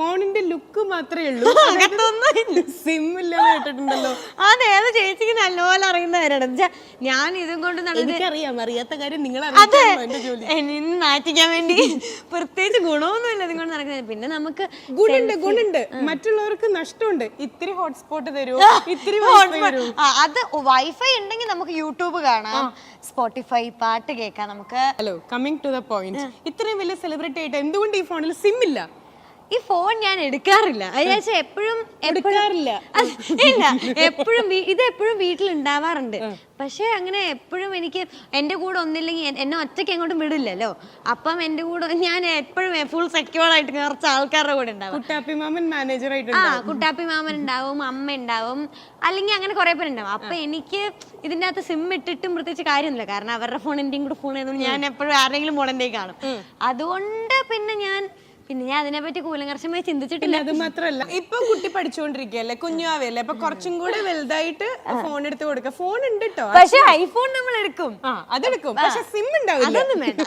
ഫോണിന്റെ ലുക്ക് മാത്രമേ ഉള്ളൂ. സിം ഇല്ല കേട്ടിട്ടുണ്ടല്ലോ. അതെ അത് ചേച്ചിക്ക് നല്ലപോലെ അറിയുന്നവരാണ് ഞാൻ ഇതും കൊണ്ട് എനിക്കറിയാം അറിയാത്ത കാര്യം നിങ്ങൾ അതെ. നാറ്റിക്കാൻ വേണ്ടി പ്രത്യേകിച്ച് ഗുണമൊന്നുമില്ല ഇതും കൊണ്ട് നടക്കുന്നത്. പിന്നെ നമുക്ക് ഗുണുണ്ട് ഗുണുണ്ട്. മറ്റുള്ളവർക്ക് നഷ്ടമുണ്ട്. ഇത്തിരി ഹോട്ട്സ്പോട്ട് തരുമോ ഇത്തിരി അത് വൈഫൈ ഉണ്ടെങ്കിൽ നമുക്ക് യൂട്യൂബ് കാണാം. സ്പോട്ടിഫൈ പാട്ട് കേൾക്കാം നമുക്ക്. Hello coming to the point ഇത്രയും വലിയ സെലിബ്രിറ്റി ആയിട്ട് എന്തുകൊണ്ട് ഈ ഫോണിൽ സിം ഇല്ല? ഈ ഫോൺ ഞാൻ എടുക്കാറില്ല. അതിനാച്ച എപ്പോഴും എടുക്കാറില്ല. ഇല്ല. എപ്പോഴും ഇത് എപ്പോഴും വീട്ടിൽ ഉണ്ടാവാറുണ്ട് പക്ഷെ അങ്ങനെ എപ്പോഴും എനിക്ക് എന്റെ കൂടെ ഒന്നില്ലെങ്കിൽ എന്നെ ഒറ്റയ്ക്ക് എങ്ങോട്ടും വിടില്ലല്ലോ. അപ്പം എന്റെ കൂടെ ഞാൻ എപ്പോഴും ഫുൾ സെക്യൂർ ആയിട്ട് കുറച്ച് ആൾക്കാരുടെ കൂടെ ഉണ്ടാവും. കുട്ടാപ്പി മാമൻ മാനേജർ ആയിട്ട് ആ കുട്ടാപ്പി മാമൻ ഉണ്ടാവും അമ്മ ഉണ്ടാവും അല്ലെങ്കിൽ അങ്ങനെ കുറെ പേരുണ്ടാവും അപ്പൊ എനിക്ക് ഇതിന്റെ അകത്ത് സിം ഇട്ടിട്ടും പ്രത്യേകിച്ച് കാര്യമൊന്നുമില്ല. കാരണം അവരുടെ ഫോൺ എന്റെയും കൂടെ ഫോൺ ആയതുകൊണ്ട് ഞാൻ എപ്പോഴും ആരുടെങ്കിലും ഫോണിന്റെ കാണും. അതുകൊണ്ട് പിന്നെ ഞാൻ പിന്നെ ഞാൻ അതിനെ അതിനെപ്പറ്റി കൂലങ്കർഷമായി ചിന്തിച്ചിട്ടില്ല. അത് മാത്രല്ല. ഇപ്പൊ കുട്ടി പഠിച്ചുകൊണ്ടിരിക്കുകയല്ലേ കുഞ്ഞാവല്ലേ അപ്പൊ കുറച്ചും കൂടെ വലുതായിട്ട് ഫോൺ എടുത്ത് കൊടുക്ക. ഫോൺ ഉണ്ട് കേട്ടോ പക്ഷെ ഐഫോൺ നമ്മൾ എടുക്കും. ആ അതെടുക്കും പക്ഷെ സിം ഉണ്ടാവില്ല. അതൊന്നും വേണ്ട.